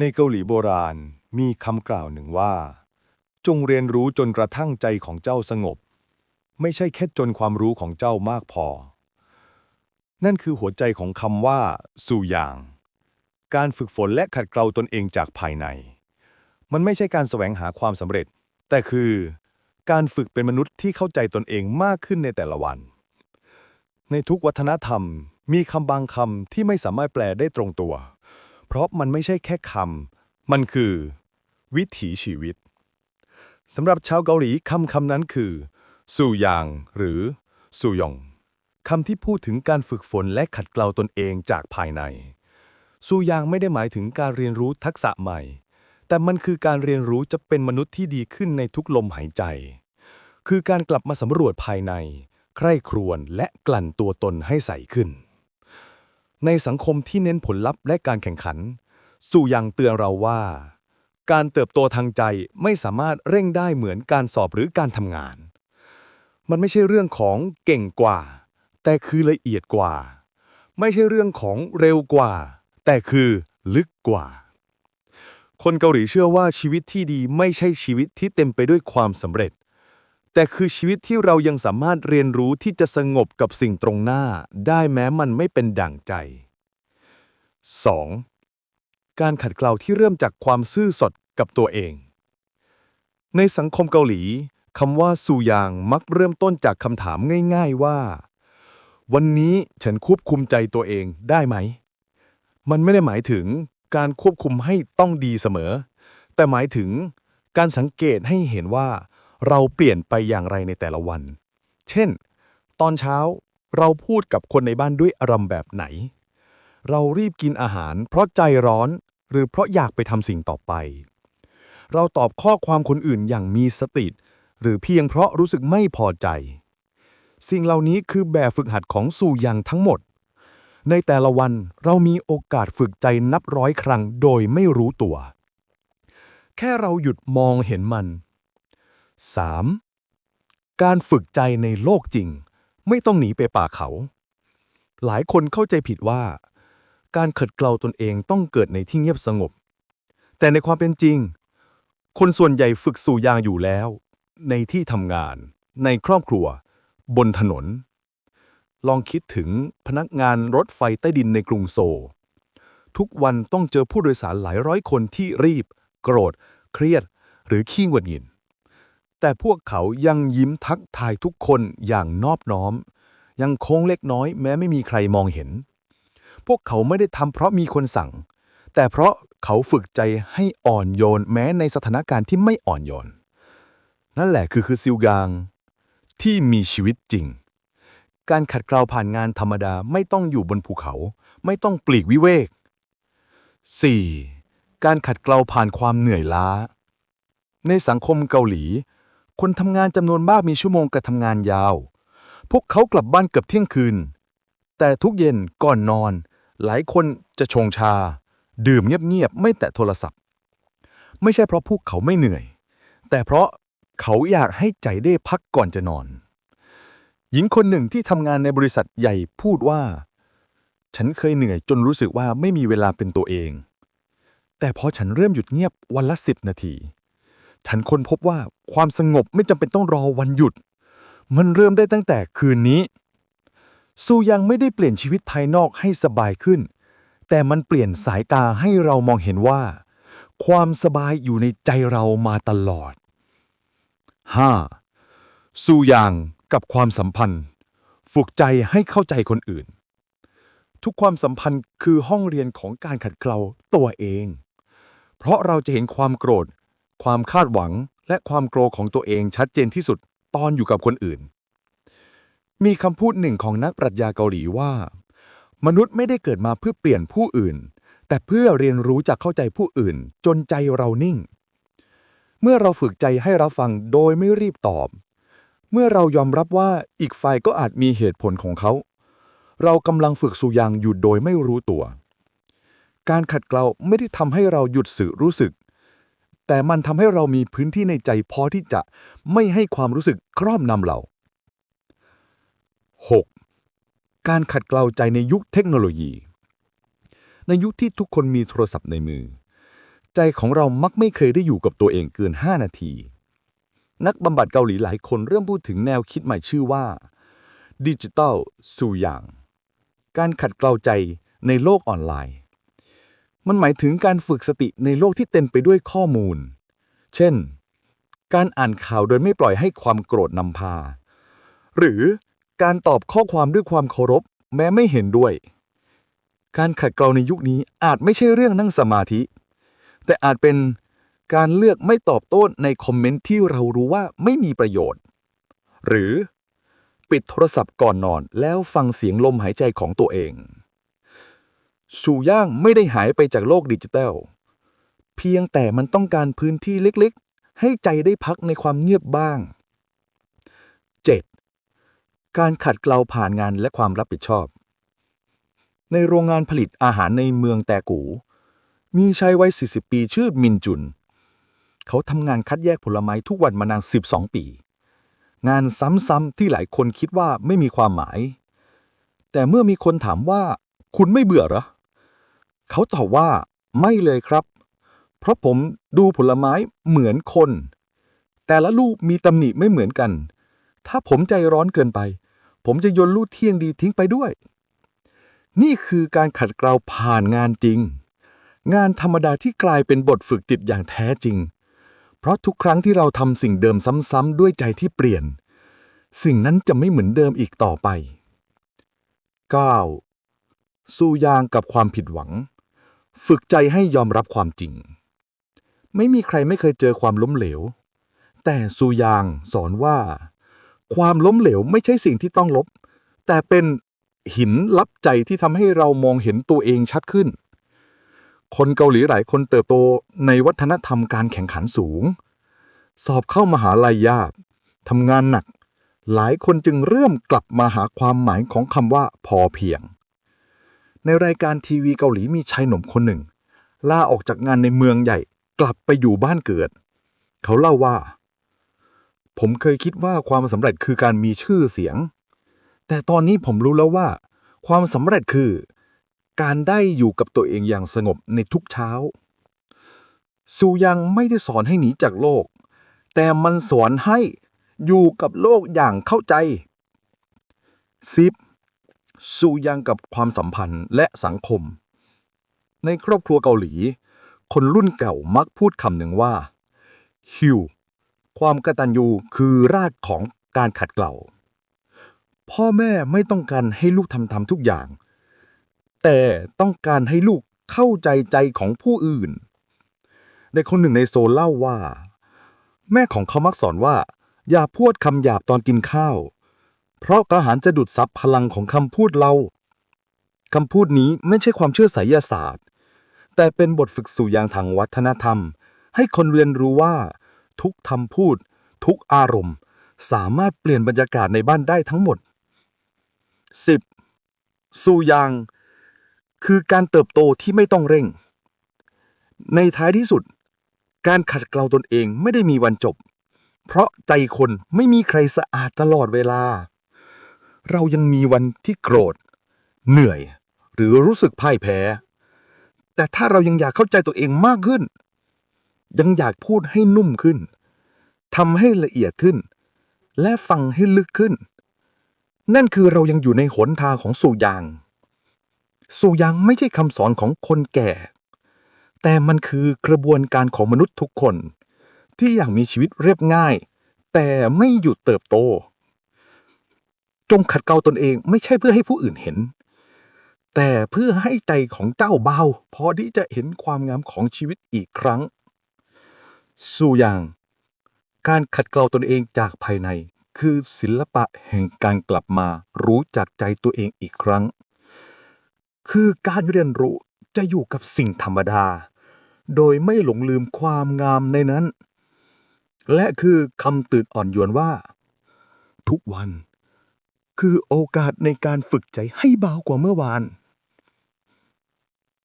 ในเกาหลีโบราณมีคำกล่าวหนึ่งว่า จงเรียนรู้จนกระทั่งใจของเจ้าสงบ ไม่ใช่แค่จนความรู้ของเจ้ามากพอ นั่นคือหัวใจของคำว่า สู่อย่าง การฝึกฝนและขัดเกลาตนเองจากภายใน มันไม่ใช่การแสวงหาความสำเร็จ แต่คือการฝึกเป็นมนุษย์ที่เข้าใจตนเองมากขึ้นในแต่ละวัน ในทุกวัฒนธรรมมีคำบางคำที่ไม่สามารถแปลได้ตรงตัว เพราะมันไม่ใช่แค่คำ มันคือ วิถีชีวิตสำหรับชาวเกาหลีคำคำนั้นคือ สู่ยาง หรือ สู่ยองคำที่พูดถึงการฝึกฝนและขัดเกลาตนเองจากภายใน สู่ยางไม่ได้หมายถึงการเรียนรู้ทักษะใหม่ แต่มันคือการเรียนรู้จะเป็นมนุษย์ที่ดีขึ้นในทุกลมหายใจ คือการกลับมาสำรวจภายใน ใคร่ครวญและกลั่นตัวตนให้ใสขึ้น ในสังคมที่เน้นผลลัพธ์และการแข่งขัน สู่ยังเตือนเราว่า การเติบโตทางใจไม่สามารถเร่งได้เหมือนการสอบหรือการทำงาน มันไม่ใช่เรื่องของเก่งกว่า แต่คือละเอียดกว่า ไม่ใช่เรื่องของเร็วกว่า แต่คือลึกกว่า คนเกาหลีเชื่อว่าชีวิตที่ดีไม่ใช่ชีวิตที่เต็มไปด้วยความสำเร็จ แต่คือชีวิตที่เรายังสามารถเรียนรู้ที่จะสงบกับสิ่งตรงหน้า ได้แม้มันไม่เป็นดั่งใจ 2. การขัดเกลาที่เริ่มจากความซื่อสดกับตัวเอง ในสังคมเกาหลีคำว่าสูยางมักเริ่มต้นจากคำถามง่าย ๆว่า วันนี้ฉันควบคุมใจตัวเองได้ไหม มันไม่ได้หมายถึงการควบคุมให้ต้องดีเสมอ แต่หมายถึงการสังเกตให้เห็นว่า เราเปลี่ยนไปอย่างไรในแต่ละวัน เช่น ตอนเช้าเราพูดกับคนในบ้านด้วยอารมณ์แบบไหน เรารีบกินอาหาร เพราะใจร้อน หรือเพราะอยากไปทำสิ่งต่อไป เราตอบข้อความคนอื่นอย่างมีสติ หรือเพียงเพราะรู้สึกไม่พอใจ สิ่งเหล่านี้คือแบบฝึกหัดของสู่ยังทั้งหมด ในแต่ละวันเรามีโอกาสฝึกใจนับร้อยครั้งโดยไม่รู้ตัว แค่เราหยุดมองเห็นมัน 3. การฝึกใจในโลกจริง ไม่ต้องหนีไปป่าเขา หลายคนเข้าใจผิดว่า การขัดเกลาตนเองต้องเกิดในที่เงียบสงบ แต่ในความเป็นจริง คนส่วนใหญ่ฝึกสู่ยางอยู่แล้ว ในที่ทำงาน ในครอบครัว บนถนน ลองคิดถึงพนักงานรถไฟใต้ดินในกรุงโซลทุกวันต้องเจอผู้โดยสารหลายร้อยคนที่รีบ โกรธ เครียด หรือขี้หงุดหงิด แต่พวกเขายังยิ้มทักทายทุกคนอย่างนอบน้อม ยังโค้งเล็กน้อยแม้ไม่มีใครมองเห็น พวกเขาไม่ได้ทำเพราะมีคนสั่ง แต่เพราะเขาฝึกใจให้อ่อนโยนแม้ในสถานการณ์ที่ไม่อ่อนโยน นั่นแหละคือคือซิลกาง ที่มีชีวิตจริง การขัดเกลาผ่านงานธรรมดาไม่ต้องอยู่บนภูเขา ไม่ต้องปลีกวิเวก 4. การขัดเกลาผ่านความเหนื่อยล้า ในสังคมเกาหลี คนทำงานจำนวนมากมีชั่วโมงการทำงานยาว พวกเขากลับบ้านเกือบเที่ยงคืน แต่ทุกเย็นก่อนนอน หลายคนจะชงชา ดื่มเงียบๆ ไม่แตะโทรศัพท์ ไม่ใช่เพราะพวกเขาไม่เหนื่อย แต่เพราะเขาอยากให้ใจได้พักก่อนจะนอน หญิงคนหนึ่งที่ทำงานในบริษัทใหญ่พูดว่า ฉันเคยเหนื่อยจนรู้สึกว่าไม่มีเวลาเป็นตัวเอง แต่พอฉันเริ่มหยุดเงียบวันละสิบนาที ฉันค้นพบว่าความสงบไม่จำเป็นต้องรอวันหยุด มันเริ่มได้ตั้งแต่คืนนี้ ซูยังไม่ได้เปลี่ยนชีวิตภายนอกให้สบายขึ้น แต่มันเปลี่ยนสายตาให้เรามองเห็นว่า ความสบายอยู่ในใจเรามาตลอด 5. สู่อย่างกับความสัมพันธ์ ฝึกใจให้เข้าใจคนอื่น ทุกความสัมพันธ์คือห้องเรียนของการขัดเกลาตัวเอง เพราะเราจะเห็นความโกรธ ความคาดหวังและความโกรธของตัวเองชัดเจนที่สุดตอนอยู่กับคนอื่น มีคำพูดหนึ่งของนักปรัชญาเกาหลีว่า มนุษย์ไม่ได้เกิดมาเพื่อเปลี่ยนผู้อื่น แต่เพื่อเรียนรู้จากเข้าใจผู้อื่น จนใจเรานิ่ง เมื่อเราฝึกใจให้รับฟังโดยไม่รีบตอบ เมื่อเรายอมรับว่าอีกฝ่ายก็อาจมีเหตุผลของเขา เรากำลังฝึกสู่ยางอยู่โดยไม่รู้ตัว การขัดเกลาไม่ได้ทำให้เราหยุดสื่อรู้สึก แต่มันทำให้เรามีพื้นที่ในใจพอที่จะไม่ให้ความรู้สึกครอบนำเรา 6. การขัดเกลาใจในยุคเทคโนโลยี ในยุคที่ทุกคนมีโทรศัพท์ในมือ ใจของเรามักไม่เคยได้อยู่กับตัวเองเกิน 5 นาที นักบำบัดเกาหลีหลายคนเริ่มพูดถึงแนวคิดใหม่ชื่อว่าดิจิทัลสู่อย่าง การขัดเกลาใจในโลกออนไลน์ มันหมายถึงการฝึกสติในโลกที่เต็มไปด้วยข้อมูล เช่น การอ่านข่าวโดยไม่ปล่อยให้ความโกรธนำพา หรือการตอบข้อความด้วยความเคารพ แม้ไม่เห็นด้วย การขัดเกลาในยุคนี้อาจไม่ใช่เรื่องนั่งสมาธิ แต่อาจเป็นการเลือกไม่ตอบโต้ในคอมเมนต์ที่เรารู้ว่าไม่มีประโยชน์ หรือปิดโทรศัพท์ก่อนนอนแล้วฟังเสียงลมหายใจของตัวเอง ชูย่างไม่ได้หายไปจากโลกดิจิทัล เพียงแต่มันต้องการพื้นที่เล็กๆ ให้ใจได้พักในความเงียบบ้าง 7. การขัดเกลาผ่านงานและความรับผิดชอบ ในโรงงานผลิตอาหารในเมืองแตกู มีชายวัย 40 ปีชื่อมินจุน เขาทำงานคัดแยกผลไม้ทุกวันมานาน 12 ปี งานซ้ำๆที่หลายคนคิดว่าไม่มีความหมาย แต่เมื่อมีคนถามว่าคุณไม่เบื่อหรอ เขาตอบว่าไม่เลยครับ เพราะผมดูผลไม้เหมือนคน แต่ละลูกมีตำหนิไม่เหมือนกัน ถ้าผมใจร้อนเกินไป ผมจะโยนลูกเที่ยงดีทิ้งไปด้วย นี่คือการขัดเกลาผ่านงานจริง งานธรรมดาที่กลายเป็นบทฝึกจิตอย่างแท้จริง เพราะทุกครั้งที่เราทำสิ่งเดิมซ้ำๆด้วยใจที่เปลี่ยน สิ่งนั้นจะไม่เหมือนเดิมอีกต่อไป 9. สู้ยางกับความผิดหวัง ฝึกใจให้ยอมรับความจริง ไม่มีใครไม่เคยเจอความล้มเหลว แต่ซูยางสอนว่า ความล้มเหลวไม่ใช่สิ่งที่ต้องลบ แต่เป็นหินลับใจที่ทำให้เรามองเห็นตัวเองชัดขึ้น คนเกาหลีหลายคนเติบโตในวัฒนธรรมการแข่งขันสูง สอบเข้ามหาลัยยากทำงานหนัก หลายคนจึงเริ่มกลับมาหาความหมายของคำว่าพอเพียง ในรายการทีวีเกาหลีมีชายหนุ่มคนหนึ่งลาออกจากงานในเมืองใหญ่กลับไปอยู่บ้านเกิด เขาเล่าว่า ผมเคยคิดว่าความสำเร็จคือการมีชื่อเสียง แต่ตอนนี้ผมรู้แล้วว่า ความสำเร็จคือ การได้อยู่กับตัวเองอย่างสงบในทุกเช้า ซูยังไม่ได้สอนให้หนีจากโลก แต่มันสอนให้อยู่กับโลกอย่างเข้าใจซิป ซูยังกับความสัมพันธ์และสังคม ในครอบครัวเกาหลี คนรุ่นเก่ามักพูดคำหนึ่งว่าฮิวความกตัญญูคือรากของการขัดเกลาพ่อแม่ไม่ต้องการให้ลูกทำทำทุกอย่าง แต่ต้องการให้ลูกเข้าใจใจของผู้อื่นในคนหนึ่งในโซลเล่าว่า แม่ของเขามักสอนว่า อย่าพูดคำหยาบตอนกินข้าว เพราะอาหารจะดูดซับพลังของคำพูดเรา คำพูดนี้ไม่ใช่ความเชื่อไสยศาสตร์ แต่เป็นบทฝึกสู่ยางทางวัฒนธรรม ให้คนเรียนรู้ว่า ทุกคำพูด ทุกอารมณ์ สามารถเปลี่ยนบรรยากาศในบ้านได้ทั้งหมด 10. สู่ยาง คือการเติบโตที่ไม่ต้องเร่ง ในท้ายที่สุด การขัดเกลาตนเองไม่ได้มีวันจบ เพราะใจคนไม่มีใครสะอาดตลอดเวลา เรายังมีวันที่โกรธ เหนื่อย หรือรู้สึกพ่ายแพ้ แต่ถ้าเรายังอยากเข้าใจตัวเองมากขึ้น ยังอยากพูดให้นุ่มขึ้นทำให้ละเอียดขึ้น และฟังให้ลึกขึ้น นั่นคือเรายังอยู่ในหนทางของสู่ยาง สู่ยางไม่ใช่คำสอนของคนแก่ แต่มันคือกระบวนการของมนุษย์ทุกคน ที่อยากมีชีวิตเรียบง่าย แต่ไม่หยุดเติบโต จงขัดเกลาตนเองไม่ใช่เพื่อให้ผู้อื่นเห็น แต่เพื่อให้ใจของเจ้าเบาพอที่จะเห็นความงามของชีวิตอีกครั้ง สู่อย่างการขัดเกลาตนเองจากภายใน คือศิลปะแห่งการกลับมารู้จักใจตัวเองอีกครั้ง คือการเรียนรู้จะอยู่กับสิ่งธรรมดา โดยไม่หลงลืมความงามในนั้น และคือคำตื่นอ่อนโยนว่า ทุกวัน คือโอกาสในการฝึกใจให้เบากว่าเมื่อวาน